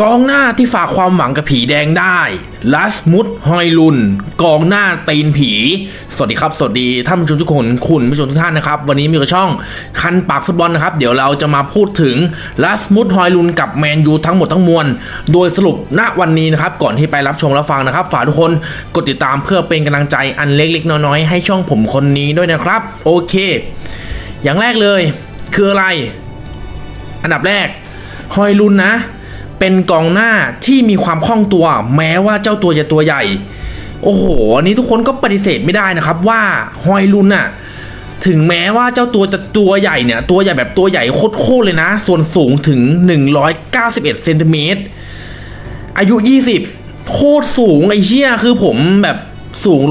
กองหน้าที่ฝากความหวังกับผีแดงได้ ลัสมุดฮอยลุน กองหน้าตีนผี สวัสดีครับ สวัสดีท่านผู้ชมทุกคนคุณผู้ชมทุกท่านนะครับ วันนี้มีกระช่องคันปากฟุตบอลนะครับ เดี๋ยวเราจะมาพูดถึงลัสมุดฮอยลุนกับแมนยูทั้งหมดทั้งมวล โดยสรุปณวันนี้นะครับ ก่อนที่ไปรับชมรับฟังนะครับ ฝากทุกคนกดติดตามเพื่อเป็นกำลังใจอันเล็กๆ น้อยๆให้ช่องผมคนนี้ด้วยนะครับ โอเค อย่างแรกเลย คืออะไร อันดับแรกฮอยลุนนะ เป็นกองหน้าที่มีความคล่องตัวแม้ว่าเจ้าตัวจะตัวใหญ่ โอ้โหอันนี้ทุกคนก็ปฏิเสธไม่ได้นะครับว่าฮอยลุนน่ะถึงแม้ว่าเจ้าตัวจะตัวใหญ่เนี่ย ตัวใหญ่แบบตัวใหญ่โคตรๆเลยนะ ส่วนสูงถึง 191เซนติเมตรอายุ 20 โคตรสูงไอ้เชี่ยคือผมแบบสูง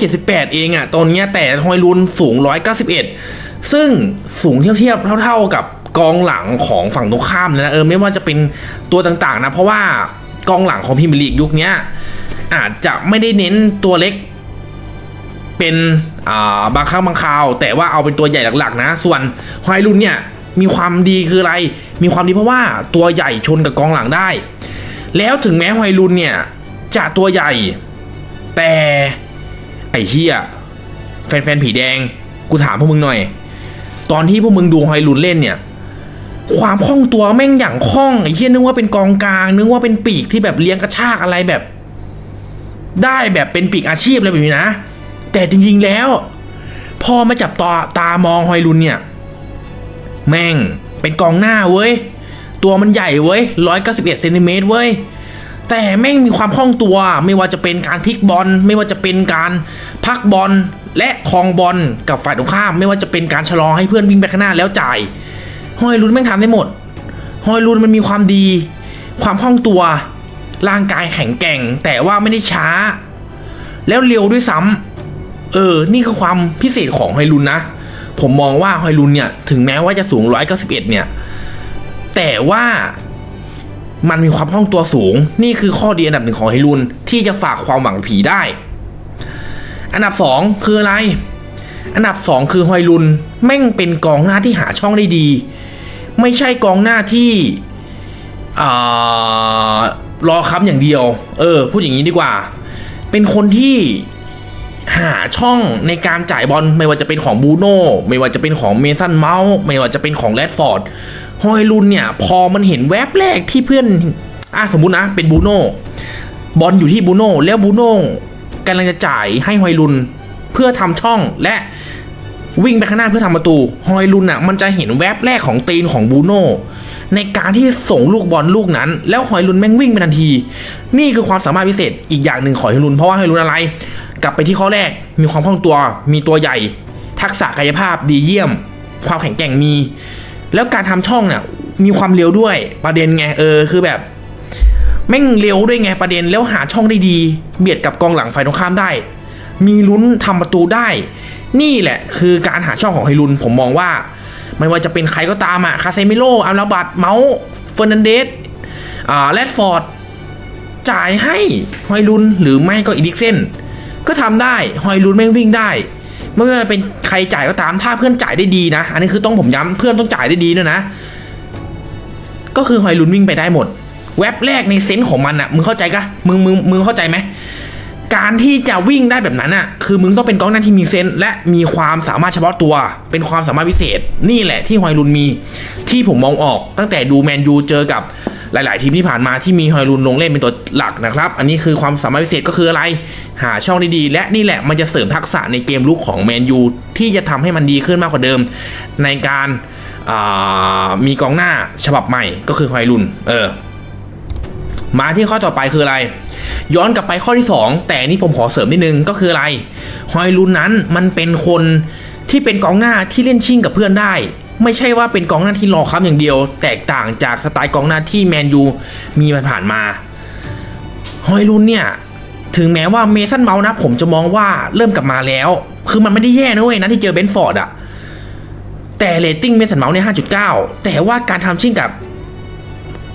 178 เองอะตอนเนี้ยแต่ฮอยลุนสูง 191 ซึ่งสูงเทียบๆเท่า ๆกับ กองหลังของฝั่งตรงข้ามนะเออไม่ว่าจะเป็นตัวต่างๆนะ เพราะว่ากองหลังของพรีเมียร์ลีกยุคนี้อาจจะไม่ได้เน้นตัวเล็กเป็นาบางครั้งบางคราว แต่ว่าเอาเป็นตัวใหญ่หลักๆ นะ ส่วนฮอยลุนเนี่ยมีความดีคืออะไร มีความดีเพราะว่าตัวใหญ่ชนกับกองหลังได้ แล้วถึงแม้ฮอยลุนเนี่ยจะตัวใหญ่ แต่ไอ้เฮียแฟนๆผีแดงกูถามพวกมึงหน่อย ตอนที่พวกมึงดูฮอยลุนเล่นเนี่ย ความคล่องตัวแม่งอย่างคล่องไอ้เฮียนึกว่าเป็นกองกลางนึกว่าเป็นปีกที่แบบเลี้ยงกระชากอะไรแบบ ได้แบบเป็นปีกอาชีพอะไรแบบนี้นะ แต่จริง ๆแล้ว พอมาจับตาตามองฮอยลุนเนี่ย แม่งเป็นกองหน้าเว้ย ตัวมันใหญ่เว้ยร้อยเก้าสิบเอ็ดเซนติเมตรเว้ยแต่แม่งมีความคล่องตัวไม่ว่าจะเป็นการพลิกบอล ไม่ว่าจะเป็นการพักบอลและคลองบอลกับฝ่ายตรงข้าม ไม่ว่าจะเป็นการชะลอให้เพื่อนวิ่งไปข้างหน้าแล้วจ่าย ฮอยลุนแม่งทำได้หมดฮอยลุนมันมีความดี ความคล่องตัว ร่างกายแข็งแกร่ง แต่ว่าไม่ได้ช้า แล้วเร็วด้วยซ้ำเออ นี่คือความพิเศษของฮอยลุนนะ ผมมองว่าฮอยลุนเนี่ย ถึงแม้ว่าจะสูง 191 เนี่ย แต่ว่ามันมีความคล่องตัวสูง นี่คือข้อดีอันดับหนึ่งของฮอยลุนที่จะฝากความหวังผีได้ อันดับสองคืออะไร อันดับสองคือฮอยลุนแม่งเป็นกองหน้าที่หาช่องได้ดี ไม่ใช่กองหน้าที่รอค้ำอย่างเดียว เออ พูดอย่างนี้ดีกว่า เป็นคนที่หาช่องในการจ่ายบอลไม่ว่าจะเป็นของบูโน่ไม่ว่าจะเป็นของเมสันเมาส์ไม่ว่าจะเป็นของแรดฟอร์ดฮอยลุนเนี่ย พอมันเห็นแวบแรกที่เพื่อนอะสมมุตินะ เป็นบูโน่บอลอยู่ที่บูโน่แล้วบูโน่กำลังจะจ่ายให้ฮอยลุนเพื่อทำช่องและ วิ่งไปข้างหน้าเพื่อทำประตู ฮอยลุนอะมันจะเห็นแวบแรกของตีนของบูโน่ในการที่ส่งลูกบอลลูกนั้น แล้วฮอยลุนแม่งวิ่งไปทันที นี่คือความสามารถพิเศษอีกอย่างหนึ่งของฮอยลุนเพราะว่าฮอยลุนอะไร กลับไปที่ข้อแรกมีความคล่องตัว มีตัวใหญ่ ทักษะกายภาพดีเยี่ยม ความแข็งแกร่งมี แล้วการทำช่องเนี่ยมีความเร็วด้วยประเด็นไงเออคือแบบแม่งเร็วด้วยไงประเด็นแล้วหาช่องได้ดี เบียดกับกองหลังฝ่ายตรงข้ามได้ มีลุ้นทำประตูได้ นี่แหละคือการหาช่องของไฮรุนผมมองว่า ไม่ว่าจะเป็นใครก็ตามอะคาเซมิโลอัลลาบัตเมาส์เฟอร์นันเดสอ่าแรดฟอร์ดจ่ายให้ฮอยลุนหรือไม่ก็อีดิกเซนก็ทำได้ฮอยลุนแม่งวิ่งได้ ไม่ว่าจะเป็นใครจ่ายก็ตามถ้าเพื่อนจ่ายได้ดีนะ อันนี้คือต้องผมย้ำเพื่อนต้องจ่ายได้ดีด้วยนะ ก็คือฮอยลุนวิ่งไปได้หมด แว็บแรกในเซนส์ของมันอะมึงเข้าใจกะมึงมึงมึงเข้าใจไหม การที่จะวิ่งได้แบบนั้นอะคือมึงต้องเป็นกองหน้าที่มีเซนส์และมีความสามารถเฉพาะตัว เป็นความสามารถพิเศษ นี่แหละที่ฮอยลุนมี ที่ผมมองออกตั้งแต่ดูแมนยูเจอกับหลาย ๆ ทีมที่ผ่านมาที่มีฮอยลุนลงเล่นเป็นตัวหลักนะครับ อันนี้คือความสามารถพิเศษก็คืออะไร หาช่องด้ดีและนี่แหละมันจะเสริมทักษะในเกมลุกของแมนยูที่จะทำให้มันดีขึ้นมากกว่าเดิม ในการามีกองหน้าฉบับใหม่ก็คือฮอยลุนเออ มาที่ข้อต่อไปคืออะไร ย้อนกลับไปข้อที่ 2 แต่นี่ผมขอเสริมนิดนึงก็คืออะไร ฮอยลุนนั้นมันเป็นคนที่เป็นกองหน้าที่เล่นชิ่งกับเพื่อนได้ ไม่ใช่ว่าเป็นกองหน้าที่รอค้ำอย่างเดียว แตกต่างจากสไตล์กองหน้าที่แมนยูมีผ่านมา ฮอยลุนเนี่ยถึงแม้ว่าเมสันเมาส์นะ ผมจะมองว่าเริ่มกลับมาแล้ว คือมันไม่ได้แย่นะเว้ยนะที่เจอเบนฟอร์ดอะแต่เรตติ้งเมสันเมาส์เนี่ย5.9แต่ว่าการทำชิ่งกับ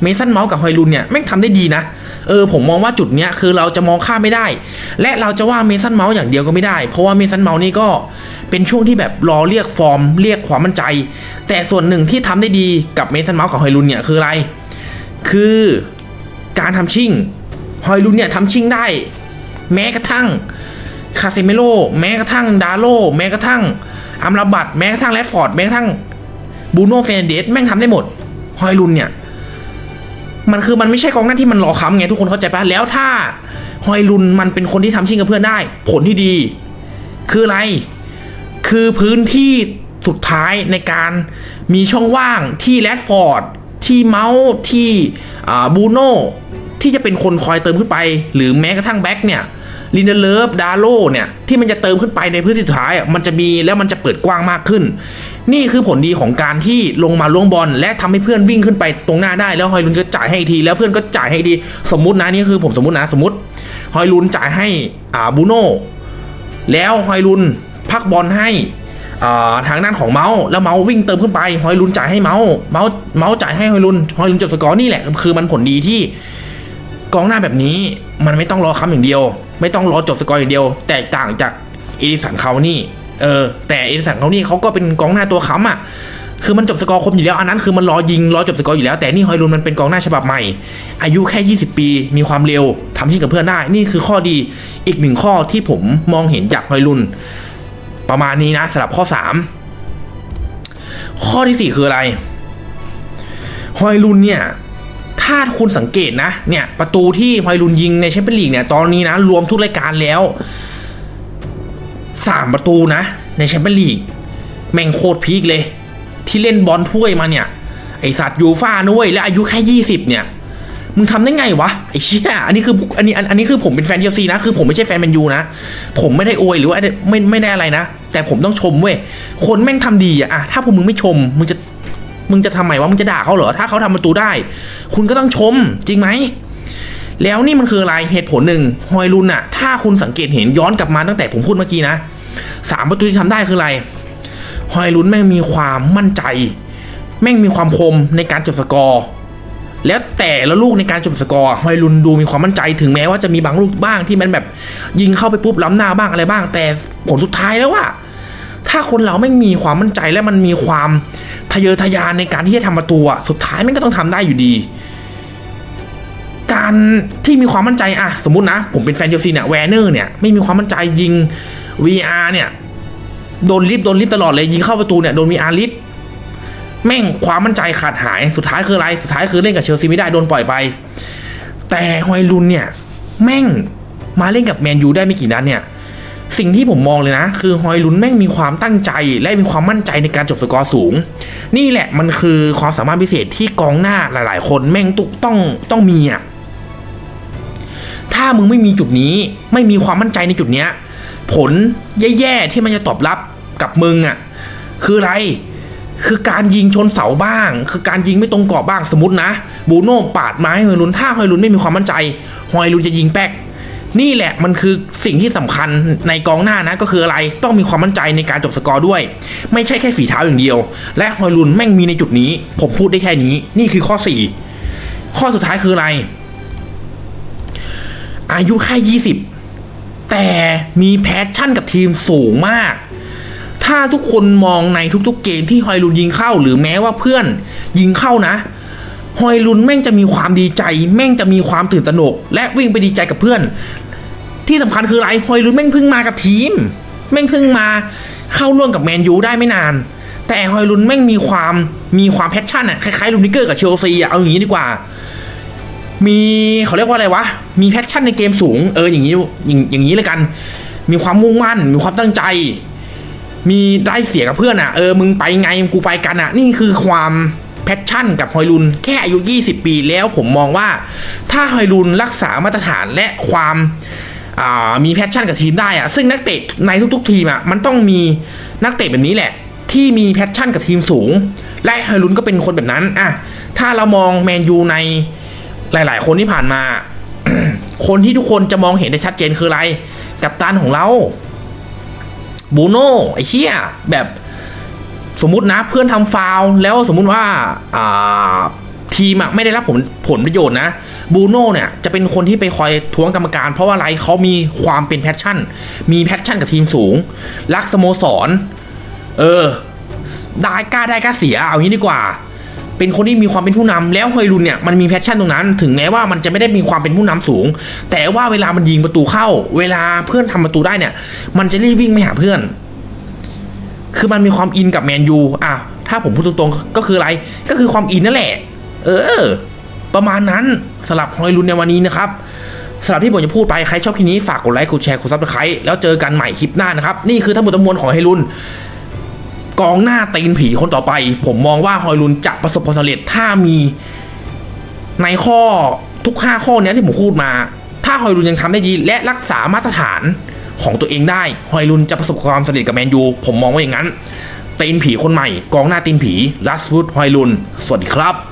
เมสันเมาส์กับฮอยลุนเนี่ยแม่งทำได้ดีนะ เออผมมองว่าจุดเนี้ยคือเราจะมองข้ามไม่ได้ และเราจะว่าเมสันเมาส์อย่างเดียวก็ไม่ได้ เพราะว่าเมสันเมาส์นี่ก็เป็นช่วงที่แบบรอเรียกฟอร์ม เรียกความมั่นใจ แต่ส่วนหนึ่งที่ทำได้ดีกับเมสันเมาส์กับฮอยลุนเนี่ยคืออะไร คือการทำชิ่งฮอยลุนเนี่ยทำชิ่งได้ แม้กระทั่งคาเซเมโลแม้กระทั่งดาโลแม้กระทั่งอัมราบัตแม้กระทั่งแรดฟอร์ดแม้กระทั่งบูโน่เฟรนเดสแม่งทำได้หมดฮอยลุนเนี่ย มันคือมันไม่ใช่กองหน้าที่มันรอค้ำไงทุกคนเข้าใจปะแล้วถ้าฮอยลุนมันเป็นคนที่ทำชิ่งกับเพื่อนได้ ผลที่ดี คืออะไร คือพื้นที่สุดท้ายในการมีช่องว่างที่แรดฟอร์ดที่เมาส์ที่บูโน่ที่จะเป็นคนคอยเติมขึ้นไป หรือแม้กระทั่งแบ็กเนี่ย ลินเดเลฟดาโลเนี่ยที่มันจะเติมขึ้นไปในพื้นที่สุดท้ายอะมันจะมีแล้วมันจะเปิดกว้างมากขึ้น นี่คือผลดีของการที่ลงมาล่วงบอลและทำให้เพื่อนวิ่งขึ้นไปตรงหน้าได้แล้วฮอยลุนก็จ่ายให้ที แล้วเพื่อนก็จ่ายให้อีสมมตินะนี่คือผมสมมตินะสมมติฮอยลุนจ่ายให้อ่าบูโน่แล้วฮอยลุนพักบอลให้อ่าทางด้านของเมาส์แล้วเมาส์วิ่งเติมขึ้นไป ฮอยลุนจ่ายให้เมาส์เมาส์เมาส์จ่ายให้ฮอยลุนฮอยลุนจบสกอร์นี่แหละ คือมันผลดีที่ กองหน้าแบบนี้มันไม่ต้องรอค้ำอย่างเดียว ไม่ต้องรอจบสกอร์อย่างเดียว แตกต่างจากเอดิสันเขานี่เออแต่เอดิสันเขานี่เขาก็เป็นกองหน้าตัวค้ำอะคือมันจบสกอร์คมอยู่แล้วอันนั้นคือมันรอยิงรอจบสกอร์อยู่แล้ว แต่นี่ฮอยลุนมันเป็นกองหน้าฉบับใหม่ อายุแค่ 20 ปี มีความเร็วทำชิ่งกับเพื่อนได้ นี่คือข้อดีอีกหนึ่งข้อที่ผมมองเห็นจากฮอยลุนประมาณนี้นะสำหรับข้อ 3 ข้อที่ 4 คืออะไรฮอยลุนเนี่ย ถ้าคุณสังเกตนะเนี่ยประตูที่ฮอยลุนยิงในแชมเปี้ยนลีกเนี่ยตอนนี้นะ รวมทุกรายการแล้ว 3 ประตูนะ ในแชมเปี้ยนลีกแม่งโคตรพีคเลย ที่เล่นบอลถ้วยมาเนี่ย ไอสัตว์ยูฟ่านุ้ยและอายุแค่ 20 เนี่ยมึงทำได้ไงวะไอเชี่ยอันนี้คืออันนี้อันนี้คือผมเป็นแฟนเชลซีนะคือผมไม่ใช่แฟนแมนยูนะ ผมไม่ได้อวยหรือว่าไม่ไม่ได้อะไรนะ แต่ผมต้องชมเว้ยคนแม่งทำดีอะอะถ้าพวกมึงไม่ชมมึงจะ มึงจะทำไมวะมึงจะด่าเขาเหรอถ้าเขาทำประตูได้ คุณก็ต้องชมจริงไหมแล้วนี่มันคืออะไรเหตุผลหนึ่งฮอยลุนอะถ้าคุณสังเกตเห็นย้อนกลับมาตั้งแต่ผมพูดเมื่อกี้นะสามประตูที่ทำได้คืออะไรฮอยลุนแม่งมีความมั่นใจ แม่งมีความคมในการจบสกอร์แล้วแต่ละลูกในการจบสกอร์ฮอยลุนดูมีความมั่นใจถึงแม้ว่าจะมีบางลูกบ้างที่มันแบบยิงเข้าไปปุ๊บล้ำหน้าบ้างอะไรบ้าง แต่ผลสุดท้ายแล้วว่า ถ้าคนเราไม่มีความมั่นใจและมันมีความทะเยอทะยานในการที่จะทำประตูอะสุดท้ายมันก็ต้องทำได้อยู่ดี การที่มีความมั่นใจอะสมมตินะ ผมเป็นแฟนเชลซีเนี่ยแวร์เนอร์เนี่ยไม่มีความมั่นใจยิง VR เนี่ยโดนลิฟต์โดนลิฟต์ตลอดเลยยิงเข้าประตูเนี่ยโดน VR ลิฟต์แม่งความมั่นใจขาดหายสุดท้ายคืออะไรสุดท้ายคือเล่นกับเชลซีไม่ได้โดนปล่อยไป แต่ฮอยลุนเนี่ยแม่งมาเล่นกับแมนยูได้ไม่กี่นัดเนี่ย สิ่งที่ผมมองเลยนะ คือฮอยลุนแม่งมีความตั้งใจ และมีความมั่นใจในการจบสกอร์สูง นี่แหละมันคือความสามารถพิเศษที่กองหน้าหลาย ๆ คนแม่งตุต้องต้องมีอะถ้ามึงไม่มีจุดนี้ไม่มีความมั่นใจในจุดเนี้ยผลแย่ๆที่มันจะตอบรับกับมึงอะคืออะไรคือการยิงชนเสาบ้าง คือการยิงไม่ตรงกรอบบ้างสมมตินะ บูโน่ปาดไม้ฮอยลุนถ้าฮอยลุนไม่มีความมั่นใจฮอยลุนจะยิงแป๊ก นี่แหละมันคือสิ่งที่สำคัญในกองหน้านะก็คืออะไรต้องมีความมั่นใจในการจบสกอร์ด้วย ไม่ใช่แค่ฝีเท้าอย่างเดียว และฮอยลุนแม่งมีในจุดนี้ ผมพูดได้แค่นี้ นี่คือข้อ 4 ข้อสุดท้ายคืออะไร อายุแค่ยี่สิบแต่มีแพชชั่นกับทีมสูงมาก ถ้าทุกคนมองในทุกๆเกมที่ฮอยลุนยิงเข้า หรือแม้ว่าเพื่อนยิงเข้านะ ฮอยลุนแม่งจะมีความดีใจ แม่งจะมีความตื่นตระหนก และวิ่งไปดีใจกับเพื่อน ที่สำคัญคืออะไรฮอยลุนแม่งเพิ่งมากับทีม แม่งเพิ่งมาเข้าร่วมกับแมนยูได้ไม่นาน แต่ฮอยลุนแม่งมีความมีความแพชชั่นอะคล้ายๆลูนิเกอร์กับเชลซีอะเอาอย่างนี้ดีกว่า มีเขาเรียกว่าอะไรวะ มีแพชชั่นในเกมสูงเอออย่างนี้อย่างอย่างนี้เลยกัน มีความมุ่งมั่น มีความตั้งใจมีได้เสียกับเพื่อนอะเออมึงไปไงกูไปกันอะ นี่คือความ แพชชั่นกับฮอยลุนแค่อายุ 20 ปีแล้วผมมองว่า ถ้าฮอยลุนรักษามาตรฐานและความามีแพชชั่นกับทีมได้อะซึ่งนักเตะในทุก ๆ ทีมอะมันต้องมีนักเตะแบบนี้แหละ ที่มีแพชชั่นกับทีมสูง และฮอยลุนก็เป็นคนแบบนั้นอะถ้าเรามองแมนยูในหลาย ๆ คนที่ผ่านมา คนที่ทุกคนจะมองเห็นได้ชัดเจนคืออะไร กับตันของเราบูโน่ไอ้เชี่ยแบบ สมมุตินะเพื่อนทำฟาวแล้วสมมุติว่าทีมไม่ได้รับผลผลประโยชน์นะบูโน่เนี่ยจะเป็นคนที่ไปคอยท้วงกรรมการ เพราะว่าอะไรเขามีความเป็นแพชชั่น มีแพชชั่นกับทีมสูง รักสโมสร เออ ได้กล้าได้กล้าเสียเอางี้ดีกว่า เป็นคนที่มีความเป็นผู้นำแล้วฮยลุนเนี่ยมันมีแพชชั่นตรงนั้น ถึงแม้ว่ามันจะไม่ได้มีความเป็นผู้นำสูง แต่ว่าเวลามันยิงประตูเข้า เวลาเพื่อนทำประตูได้เนี่ย มันจะรีบวิ่งไปหาเพื่อน คือมันมีความอินกับแมนยูอะถ้าผมพูดตรงๆ ก็คืออะไร ก็คือความอินนั่นแหละ เออ ประมาณนั้นสลับฮอยลุนในวันนี้นะครับสำหรับที่ผมจะพูดไป ใครชอบคลิปนี้ ฝากกดไลค์ กดแชร์ กดซับสไครต์แล้วเจอกันใหม่คลิปหน้านะครับ นี่คือทั้งหมดทั้งมวลของฮอยลุนกองหน้าตีนผีคนต่อไป ผมมองว่าฮอยลุนจะประสบความสำเร็จถ้ามีในข้อทุก 5 ข้อเนี้ยที่ผมพูดมา ถ้าฮอยลุนยังทำได้ดีและรักษามาตรฐาน ของตัวเองได้ฮอยลุนจะประสบความสำเร็จกับแมนยู ผมมองว่าอย่างนั้นตีนผีคนใหม่ กองหน้าตีนผีลัสวูดฮอยลุน สวัสดีครับ